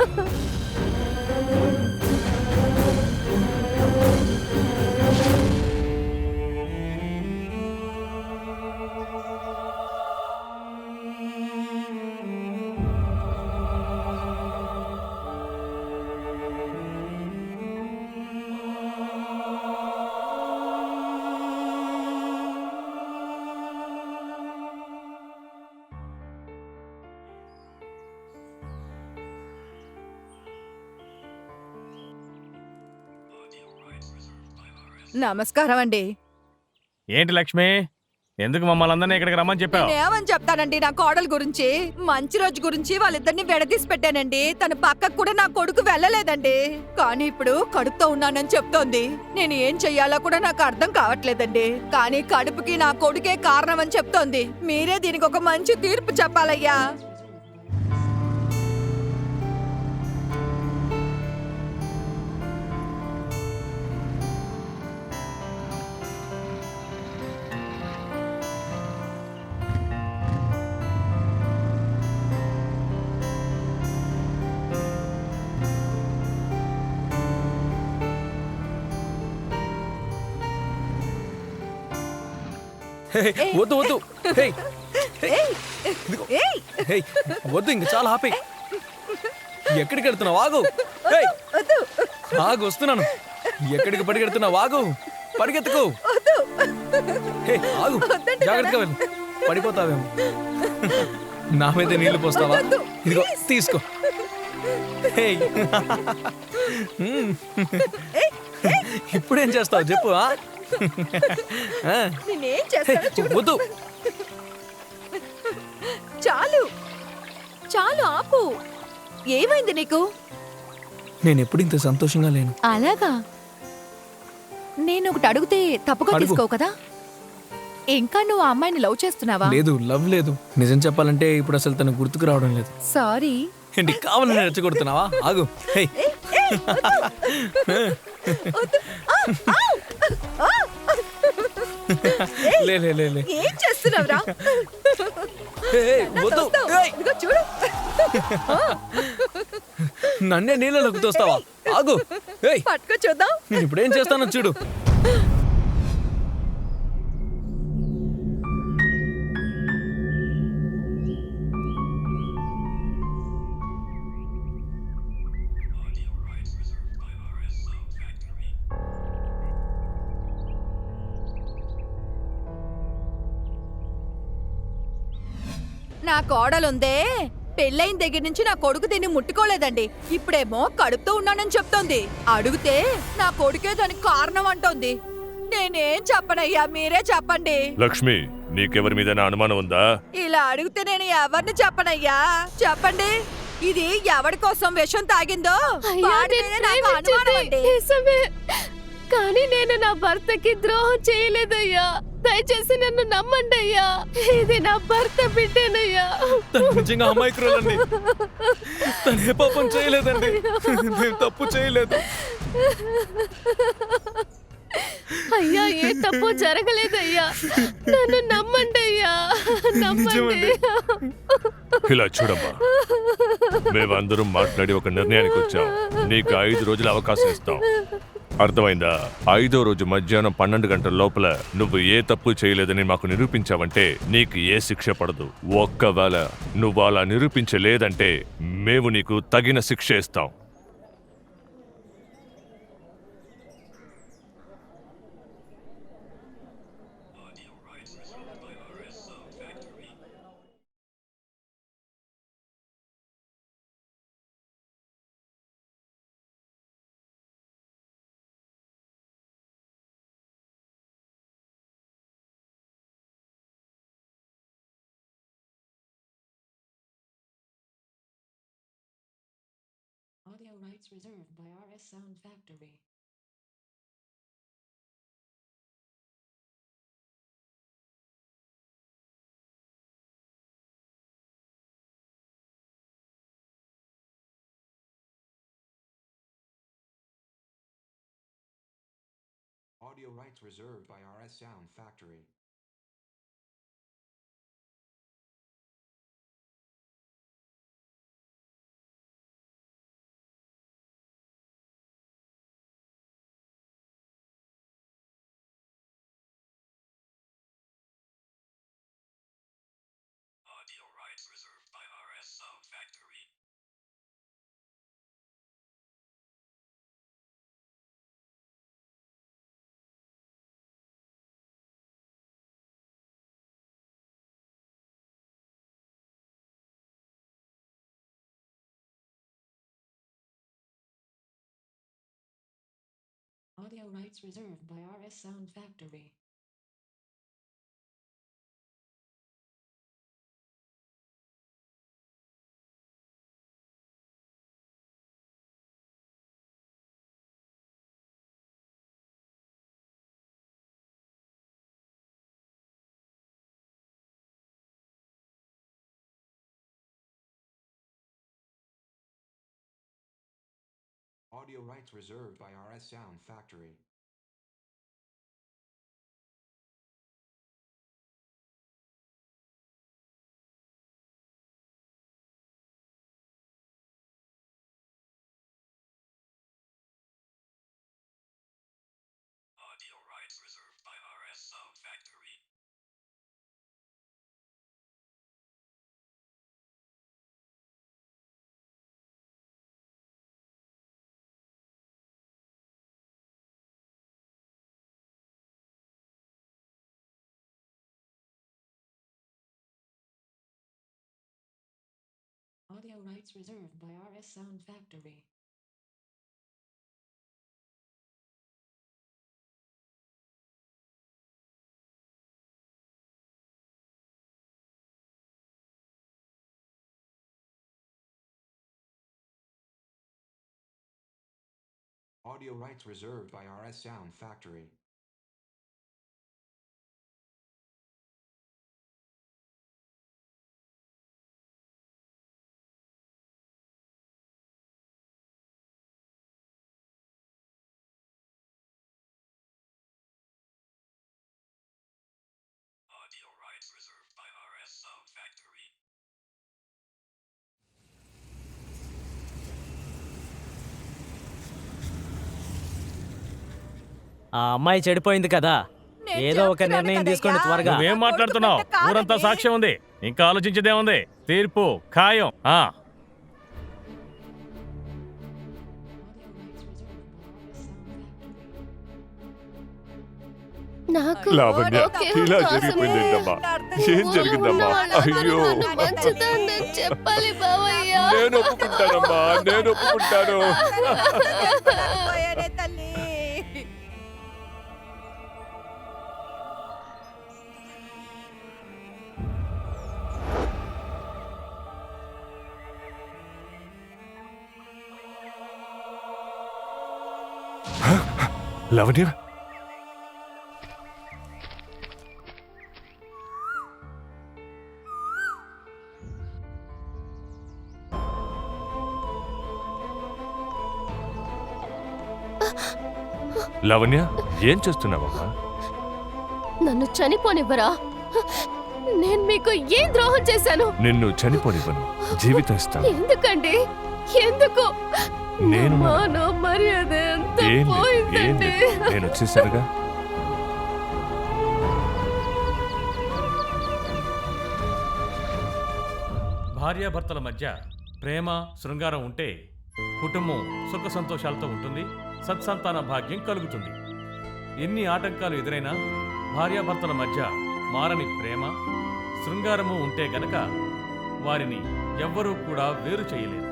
Ha ha ha! నమస్కారం అండి ఏంటి లక్ష్మి? ఎందుకు మమ్మల్ని అందరినీ ఇక్కడికి రమ్మని చెప్పావు? నేనేమని చెప్తానండి నా కోడల గురించి. మంచి రోజు గురించి వాళ్ళిద్దరిని విడదీసి పెట్టానండి. తన పక్కకు కూడా నా కొడుకు వెళ్ళలేదండి. కానీ ఇప్పుడు కడుపుతో ఉన్నానని చెప్తోంది. నేను ఏం చెయ్యాలో కూడా నాకు అర్థం కావట్లేదండి. కానీ కడుపుకి నా కొడుకే కారణం అని చెప్తోంది. మీరే దీనికి ఒక మంచి తీర్పు చెప్పాలయ్యా. వద్దు వద్దు. వద్దు ఇంక చాలా ఆపే ఎక్కడికి వెళ్తున్నావు? హే, వద్దు! ఆగు వస్తున్నాను. ఎక్కడికి పరిగెడుతున్నావు ఆగు. పరిగెత్తుకో ఆగు. జాగ్రత్తగా వెళ్ళు. పడిపోతావేమో. నా మీద నీళ్ళు పోస్తావా? ఇదిగో తీసుకో. ఇప్పుడేం చేస్తావు? చెప్పు నేనేం హే, చేస్తానో చూడు. వద్దు. చాలు. చాలు ఆపు. ఏమైంది నీకు? నేను ఎప్పుడు ఇంత సంతోషంగా లేను. అలాగా. నేను ఒకటి అడిగితే తప్పుగా అడుగు. తీసుకోవు కదా. ఇంకా నువ్వు ఆ అమ్మాయిని లవ్ చేస్తున్నావా? లేదు లవ్ లేదు. నిజం చెప్పాలంటే ఇప్పుడు అసలు తను గుర్తుకు రావడం లేదు. సారీ. ఏంటి కావాలని రెచ్చగొడుతున్నావా? ఆగు. హే. లే లే లే లే. ఏం చేస్తున్నావురా? వద్దు. ఏయ్, ఇదిగో చూడు. నన్నే నీళ్ళలోకి తోస్తావా ఆగు. ఏయ్! పట్టుకో చూద్దాం. నేను ఇప్పుడు ఏం చేస్తానో చూడు. నా కోడలుందే. పెళ్ళైన దగ్గర నుంచి నా కొడుకు దీన్ని ముట్టుకోలేదండి. ఇప్పుడేమో కడుపుతో ఉన్నానని చెప్తోంది. అడిగితే నా కొడుకే దానికి కారణం అంటోంది. నేనేం చెప్పనయ్యా? మీరే చెప్పండి. లక్ష్మి నీకెవరి మీదైనా అనుమానం ఉందా? ఇలా అడిగితే నేను ఎవరిని చెప్పనయ్యా? చెప్పండి. ఇది ఎవరి కోసం విషం తాగిందో? అయ్యా, వాడి నేను మీదే నాకు అనుమానం ప్రేమించింది అండి. కానీ నేను నా భర్తకి ద్రోహం చేయలేదయ్యా. దయచేసి నన్ను నమ్మండి అయ్యా. ఇది నా భర్త బిడ్డేనయ్యా. తను నిజంగా అమాయకురాలండి. తను ఏ పాపం చేయలేదండి. నేను తప్పు చేయలేదు. అయ్యా ఏ తప్పు జరగలేదయ్యా. నన్ను నమ్మండి అయ్యా. నమ్మండి. ఇలా చూడమ్మా. మేమందరం మాట్లాడి ఒక నిర్ణయానికి వచ్చాం. నీకు ఐదు రోజుల అవకాశం ఇస్తాం. అర్థమైందా? ఐదో రోజు మధ్యాహ్నం పన్నెండు గంటల లోపల నువ్వు ఏ తప్పు చేయలేదని మాకు నిరూపించావంటే నీకు ఏ శిక్ష పడదు. ఒక్కవేళ నువ్వు అలా నిరూపించలేదంటే మేము నీకు తగిన శిక్ష ఇస్తాం. Audio rights reserved by RS Sound Factory. Audio rights reserved by RS Sound Factory. reserved by RS Sound Factory. Audio rights reserved by RS Sound Factory. Audio rights reserved by RS Sound Factory. Audio rights reserved by RS Sound Factory. Audio rights reserved by RS Sound Factory. Audio rights reserved by RS Sound Factory. ఆ అమ్మాయి చెడిపోయింది కదా. ఏదో ఒక నిర్ణయం. తీసుకోండి త్వరగా నువ్వేం నా మాట్లాడుతున్నావు? ఊరంతా. సాక్ష్యం ఉంది. ఇంకా ఆలోచించేదేముంది? తీర్పు ఖాయం. ఆ. నాకు లావణ్య, ఇలా ఒక ఆశ జరిగిపోయింది ఉంది. ఏంటమ్మా? ఏం జరిగిందమ్మా? అయ్యో. చెప్పాలి బావయ్య. నేను ఒప్పుకుంటానమ్మా నేను ఒప్పుకుంటాను. లవణ్య? లవణ్య ఏం చేస్తున్నావమ్మా? నన్ను చనిపోనివ్వరా? నేను మీకు ఏం ద్రోహం చేశాను? నిన్ను చనిపోనివ్వను జీవితం ఇస్తాను ఎందుకండి? ఎందుకు? నేను మానవ మర్యాద ఎంత ఏం లేదు, ఏం పోయిందండి? లేదు. నేను వచ్చేసానుగా? భార్యాభర్తల మధ్య ప్రేమ శృంగారం ఉంటే కుటుంబం సుఖ సంతోషాలతో ఉంటుంది. సత్సంతాన భాగ్యం కలుగుతుంది. ఎన్ని ఆటంకాలు ఎదురైనా భార్యాభర్తల మధ్య మారని ప్రేమ శృంగారము ఉంటే గనక వారిని ఎవ్వరూ కూడా వేరు చేయలేరు.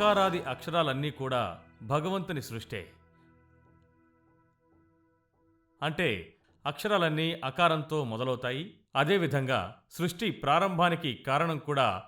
అకారాది అక్షరాలన్నీ కూడా భగవంతుని సృష్టే. అంటే అక్షరాలన్నీ అకారంతో మొదలవుతాయి. అదేవిధంగా సృష్టి ప్రారంభానికి కారణం కూడా